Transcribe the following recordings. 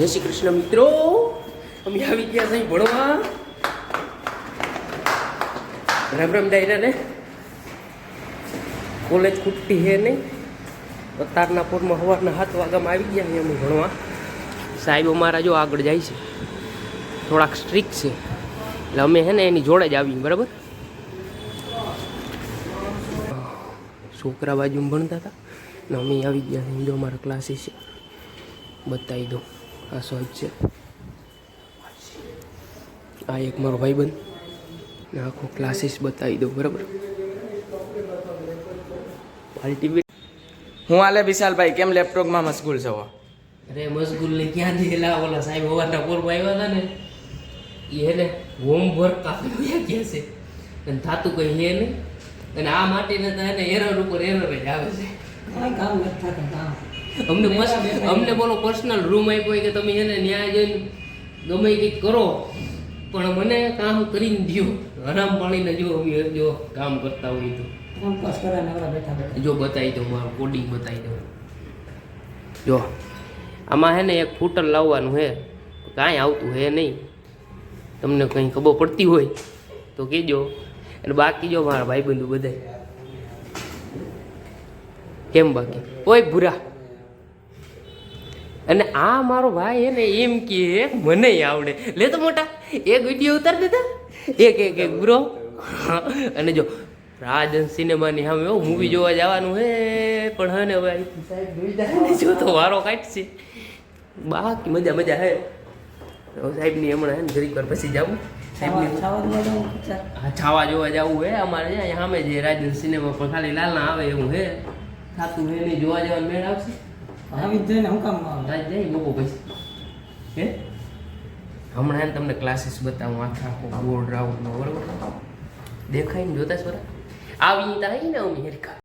જય શ્રી કૃષ્ણ મિત્રો. અમે આવી ગયા છે ભણવા. રામ રામ દાયરા ને? કોલેજ ખૂટતી હે નહીં. અત્યારના પૂરમાં સવારના સાત વાગ્યામાં આવી ગયા અમે ભણવા. સાહેબ અમારા જો આગળ જાય છે. થોડાક સ્ટ્રિક છે. એટલે અમે છે ને એની જોડે જ આવી બરાબર? છોકરા બાજુમાં ભણતા હતા. ને અમે આવી ગયા જો અમારા ક્લાસીસ છે. બતાવી દો આ સાહેબ છે. આ એક મારો ભાઈબંધ ને આખો ક્લાસીસ બતાવી દઉં બરાબર? હું આલે વિશાલભાઈ કેમ લેપટોપમાં મશગુલ છો? અરે મશગુલ ને ક્યાં એલા ઓલા સાહેબ હવારના પોરમાં આવ્યા હતા ને એ એને હોમવર્ક આપી ગયા છે. અને થાતું કંઈ હે નહીં. અને આ માટેને તો એને એરર ઉપર એરર જ આવે છે. અમને મસ્ત અમને બોલો પર્સનલ રૂમ આપ્યો હોય કે તમે એને ન્યાય જઈને ગમે કંઈક કરો પણ મને કામ કરીને દો હરામ પાણીને જો અમે જો કામ કરતા હોય તો. જો બતાવી દઉં મારું કોડિંગ બતાવી દઉં. જો આમાં હે ને એક ફૂટર લાવવાનું હે કાંઈ આવતું હે નહીં. તમને કંઈ ખબર પડતી હોય તો કહેજો. અને બાકી જો મારા ભાઈબંધુ બધાય. કેમ બાકી? ઓય ભૂરા. અને આ મારો ભાઈ હે ને એમ કે મને આવડે. લે તો મોટા એક વીડિયો ઉતાર દેતા એક એક એક બ્રો અને જો રાજન સિનેમાની સામે હો મૂવી જોવા જવાનું હે પણ હે ને ને જો તો વારો કાઢશે. બાકી મજા મજા હે. સાહેબ સાહેબની હમણાં હે ને જરીક વાર પછી જાવું હા છાવા જોવા જવું હે. અમારે અહીંયા સામે જે રાજન સિનેમા પણ ખાલી લાલના આવે એવું હે. થતું હે નહીં જોવા જવાનું મેળ આવશે. રાજ જાય બપો પછી હે? હમણાં એને તમને ક્લાસીસ બતાવું આખા આખો બોર્ડ રાઉન્ડનો બરોબર? દેખાય ને જોતા છોરા આવી તા હઈ ને અમે હેરકા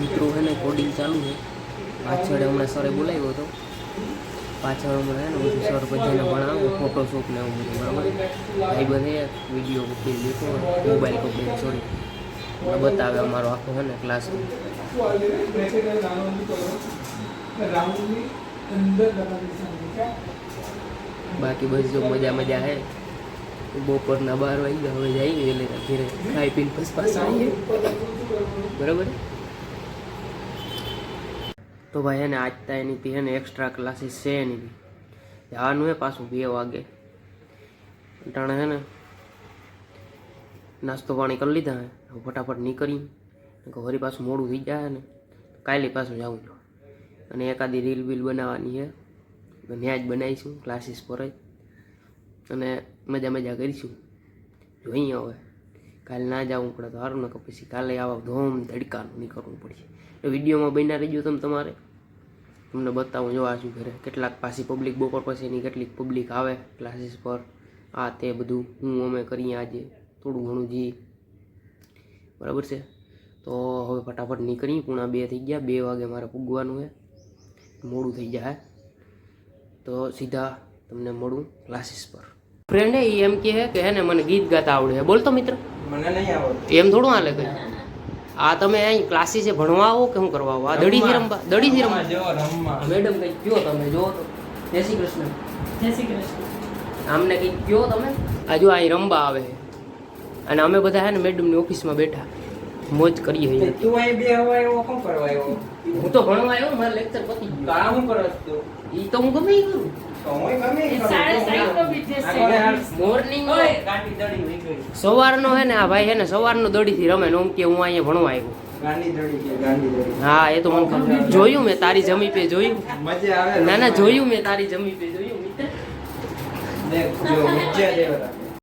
મિત્રો હે ને કોડિંગ ચાલુ છે. પાછળ હમણાં સરે બોલાવ્યો હતો. પાછળ હમણાં ને બધું સર બધાને ભણાવું ફોટોશોપ ને એવું બધું બરાબર? ભાઈ બધે વીડિયો મૂકી દેખો મોબાઈલ કપડે સોરી બતાવે અમારો આખો છે ને ક્લાસ બાકી બસ જો મજા મજા હે. બપોરના બાર વાગી ગયા હવે જઈએ એટલે ઘરે ખાઈ પીને પછી પાછા આવીએ. બરાબર? તો ભાઈ એને આજ તા એની પી એને એક્સ્ટ્રા ક્લાસીસ છે એની બી. જવાનું હે પાછું બે વાગે. ટાણે હે ને નાસ્તો પાણી કરી લીધા હે. ફટાફટ નીકળી વળી પાછું મોડું થઈ જાય ને કાલે પાછું જાઉં છું. અને એકાદી રીલ બીલ બનાવવાની છે ત્યાં જ બનાવીશું ક્લાસીસ પર જ. અને મજા મજા કરીશું. જોઈએ હવે કાલે ના જવું પડે તો સારું ને કે પછી કાલે આવા ધોમ ધડકાનું નીકળવું પડશે. તો વિડીયોમાં બન્યા રહીજો તમે તમારે. તમને બતાવું જોવાશું ઘરે કેટલાક પાછી પબ્લિક બપોર પછીની કેટલીક પબ્લિક આવે ક્લાસીસ પર. આ તે બધું, હું અમે કરીએ આજે, થોડું ઘણું જી બરાબર છે? તો હવે ફટાફટ નીકળી પૂણા બે થઈ ગયા. બે વાગે મારે પૂગવાનું છે. મોડું થઈ જાય. તો સીધા તમને મળું ક્લાસીસ પર. ફ્રેન્ડ એ એમ કહે કે હે ને મને ગીત ગાતા આવડે છે. બોલતો મિત્ર. મને નહીં આવડે એમ થોડું હાલે કઈ આ તમે અહીં ક્લાસીસે ભણવા આવો કે શું કરવા આવો? આ દડીથી રમવા. દડીથી રમવા. મેડમ કંઈક કયો તમે જો તો. જય શ્રી કૃષ્ણ. આમને કંઈક કયો તમે. આ જો અહીં રમવા આવે. છે અને અમે બધા હે ને મેડમની ઓફિસમાં બેઠા. મોજ કરીએ છીએ તું અહીં બે હવા એવો કોણ કરવા આવ્યો? હું તો ભણવા આવ્યો મારે લેક્ચર પતી ગયું કરસ તું તો હું ગમે ઈ તો હું ગમે ઈ કરું. સવારનો હે ને આ ભાઈ હે ને સવારનો દોડીથી રમે. ને ઓમ કે હું અહીંયા ભણવા આવ્યો. હા એ તો મને ખબર. જોયું મેં તારી જમી પે જોયું. ના. ના જોયું મેં તારી જમી પે જોયું મિત્ર.